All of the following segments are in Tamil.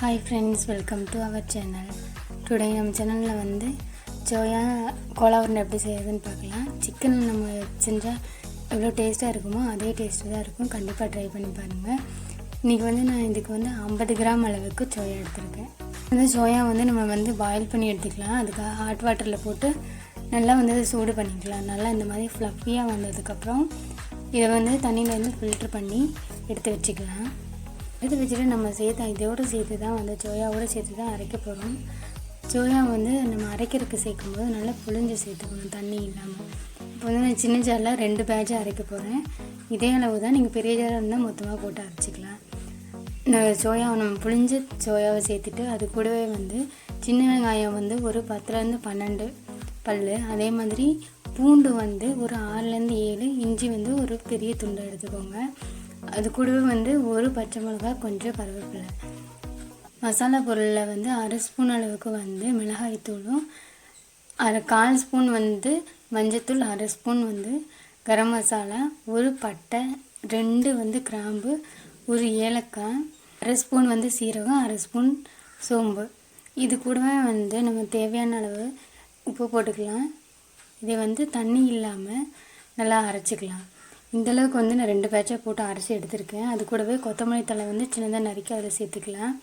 Hi friends welcome to our channel today நம்ம சேனலில் வந்து சோயா கோலா உருண்டை எப்படி செய்யறதுன்னு பார்க்கலாம். சிக்கன் நம்ம செஞ்சால் எவ்வளோ டேஸ்ட்டாக இருக்குமோ அதே டேஸ்ட்டு தான் இருக்கும். கண்டிப்பாக ட்ரை பண்ணி பாருங்கள் இன்றைக்கி வந்து நான் இதுக்கு வந்து ஐம்பது கிராம் அளவுக்கு சோயா எடுத்திருக்கேன். வந்து சோயா வந்து நம்ம வந்து பாயில் பண்ணி எடுத்துக்கலாம். அதுக்காக ஹாட் வாட்டரில் போட்டு நல்லா வந்து அதை சூடு பண்ணிக்கலாம். நல்லா இந்த மாதிரி ஃப்ளஃபியாக வந்ததுக்கப்புறம் இதை வந்து தண்ணியில் வந்து ஃபில்ட்ரு பண்ணி எடுத்து வச்சுக்கலாம். எடுத்து வச்சுட்டு நம்ம சேர்த்து இதோடு சேர்த்து தான் வந்து சோயாவோடு சேர்த்து தான் அரைக்க போகிறோம் சோயா வந்து நம்ம அரைக்கிறதுக்கு சேர்க்கும்போது நல்லா புளிஞ்சு சேர்த்துக்கணும் தண்ணி இல்லாமல் இப்போ வந்து நான் சின்ன ஜாரில் ரெண்டு பேட்சாக அரைக்க போகிறேன் இதே அளவு தான் நீங்கள் பெரிய ஜாராக இருந்தால் மொத்தமாக போட்டு அரைச்சிக்கலாம். நான் சோயாவை நம்ம புளிஞ்ச சோயாவை சேர்த்துட்டு அது கூடவே வந்து சின்ன வெங்காயம் வந்து ஒரு பத்துலேருந்து பன்னெண்டு பல் அதே மாதிரி பூண்டு வந்து ஒரு ஆறுலேருந்து ஏழு இஞ்சி வந்து ஒரு பெரிய துண்டை எடுத்துக்கோங்க. அது கூடவே வந்து ஒரு பச்சை மிளகா கொஞ்சம் கருவேப்பிலை. மசாலா பொருளில் வந்து அரை ஸ்பூன் அளவுக்கு வந்து மிளகாய் தூளும் அரை கால் ஸ்பூன் வந்து மஞ்சத்தூள் அரை ஸ்பூன் வந்து கரம் மசாலா ஒரு பட்டை ரெண்டு வந்து கிராம்பு ஒரு ஏலக்காய் அரை ஸ்பூன் வந்து சீரகம் அரை ஸ்பூன் சோம்பு. இது கூடவே வந்து நம்ம தேவையான அளவு உப்பு போட்டுக்கலாம். இதை வந்து தண்ணி இல்லாமல் நல்லா அரைச்சிக்கலாம். இந்தளவுக்கு வந்து நான் ரெண்டு பேட்சாக போட்டு அரைச்சி எடுத்திருக்கேன். அது கூடவே கொத்தமல்லி தழை வந்து சின்னதாக நறுக்கி அதில் சேர்த்துக்கலாம்.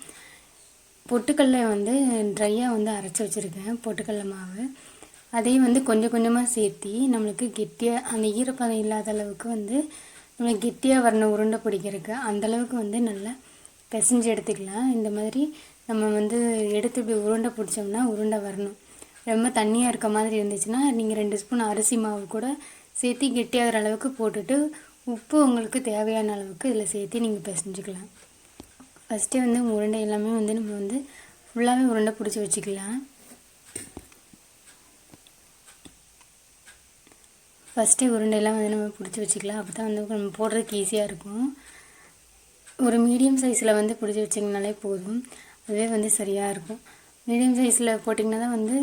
பொட்டுக்கடலை வந்து ட்ரையாக வந்து அரைச்சி வச்சுருக்கேன் பொட்டுக்கடலை மாவு. அதையும் வந்து கொஞ்சம் கொஞ்சமாக சேர்த்தி நம்மளுக்கு கெட்டியாக அந்த ஈரப்பதம் இல்லாத அளவுக்கு வந்து நம்மளுக்கு கெட்டியாக வரணும் உருண்டை பிடிக்கிறதுக்கு அந்தளவுக்கு வந்து நல்லா பிசைஞ்சு எடுத்துக்கலாம். இந்த மாதிரி நம்ம வந்து எடுத்து இப்படி உருண்டை பிடிச்சோம்னா உருண்டை வரணும். ரொம்ப தண்ணியாக இருக்க மாதிரி இருந்துச்சுன்னா நீங்கள் ரெண்டு ஸ்பூன் அரிசி மாவு கூட சேர்த்து கெட்டியாகிற அளவுக்கு போட்டுட்டு உப்பு உங்களுக்கு தேவையான அளவுக்கு இதில் சேர்த்து நீங்கள் பிசைஞ்சிக்கலாம். ஃபஸ்ட்டே வந்து உருண்டை எல்லாமே வந்து நம்ம வந்து ஃபுல்லாகவே உருண்டை பிடிச்சி வச்சுக்கலாம். ஃபஸ்ட்டே உருண்டையெல்லாம் வந்து நம்ம பிடிச்சி வச்சுக்கலாம். அப்போ தான் வந்து நம்ம போடுறதுக்கு ஈஸியாக இருக்கும். ஒரு மீடியம் சைஸில் வந்து பிடிச்சி வச்சிங்கனாலே போதும். அதுவே வந்து சரியாக இருக்கும். மீடியம் சைஸில் போட்டிங்கன்னா தான் வந்து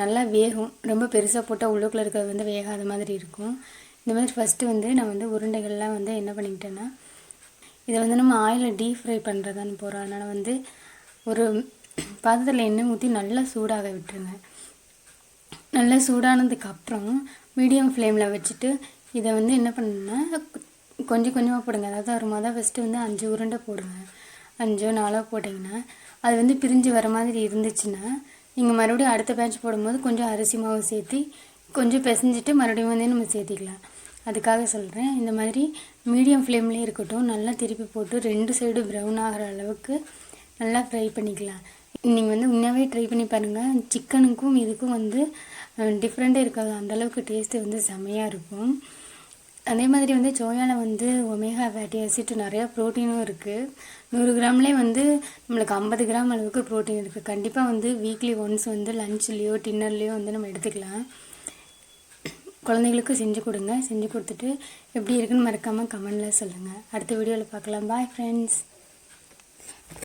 நல்லா வேகும். ரொம்ப பெருசாக போட்டால் உள்ளுக்குள்ளே இருக்கிறது வந்து வேகாத மாதிரி இருக்கும். இந்த மாதிரி ஃபஸ்ட்டு வந்து நான் வந்து உருண்டைகள்லாம் வந்து என்ன பண்ணிக்கிட்டேன்னா இதை வந்து நம்ம ஆயிலில் டீப் ஃப்ரை பண்ணுறதான்னு போகிறோம் அதனால் வந்து ஒரு பாத்திரத்தில் எண்ணெய் ஊற்றி நல்லா சூடாக விட்டுருங்க. நல்லா சூடானதுக்கப்புறம் மீடியம் ஃப்ளேமில் வச்சுட்டு இதை வந்து என்ன பண்ணுன்னா கொஞ்சம் கொஞ்சமாக போடுங்க. அதாவது ஒரு மொதல் ஃபஸ்ட்டு வந்து அஞ்சு உருண்டை போடுங்க. அஞ்சோ நாலோ போட்டிங்கன்னா அது வந்து பிரிஞ்சு வர மாதிரி இருந்துச்சுன்னா நீங்கள் மறுபடியும் அடுத்த பேட்ச் போடும்போது கொஞ்சம் அரிசி மாவு சேர்த்து கொஞ்சம் பிசைஞ்சிட்டு மறுபடியும் வந்து நம்ம சேர்த்திக்கலாம். அதுக்காக சொல்கிறேன் இந்த மாதிரி மீடியம் ஃப்ளேம்லேயே இருக்கட்டும் நல்லா திருப்பி போட்டு ரெண்டு சைடு ப்ரௌன் ஆகிற அளவுக்கு நல்லா ஃப்ரை பண்ணிக்கலாம். நீங்கள் வந்து உண்மையாகவே ட்ரை பண்ணி பாருங்கள் சிக்கனுக்கும் இதுக்கும் வந்து டிஃப்ரெண்ட்டே இருக்காது. அந்தளவுக்கு டேஸ்ட்டு வந்து செமையாக இருக்கும். அதே மாதிரி வந்து சோயாவில் வந்து ஒமேகா ஃபேட்டி ஆசிட் நிறையா ப்ரோட்டீனும் இருக்குது நூறு கிராம்லேயே வந்து நம்மளுக்கு ஐம்பது கிராம் அளவுக்கு ப்ரோட்டீன் இருக்குது கண்டிப்பாக வந்து வீக்லி ஒன்ஸ் வந்து லஞ்ச்லேயோ டின்னர்லேயோ வந்து நம்ம எடுத்துக்கலாம். குழந்தைங்களுக்கு செஞ்சு கொடுங்க. செஞ்சு கொடுத்துட்டு எப்படி இருக்குன்னு மறக்காமல் கமெண்டில் சொல்லுங்கள் அடுத்த வீடியோவில் பார்க்கலாம். Bye friends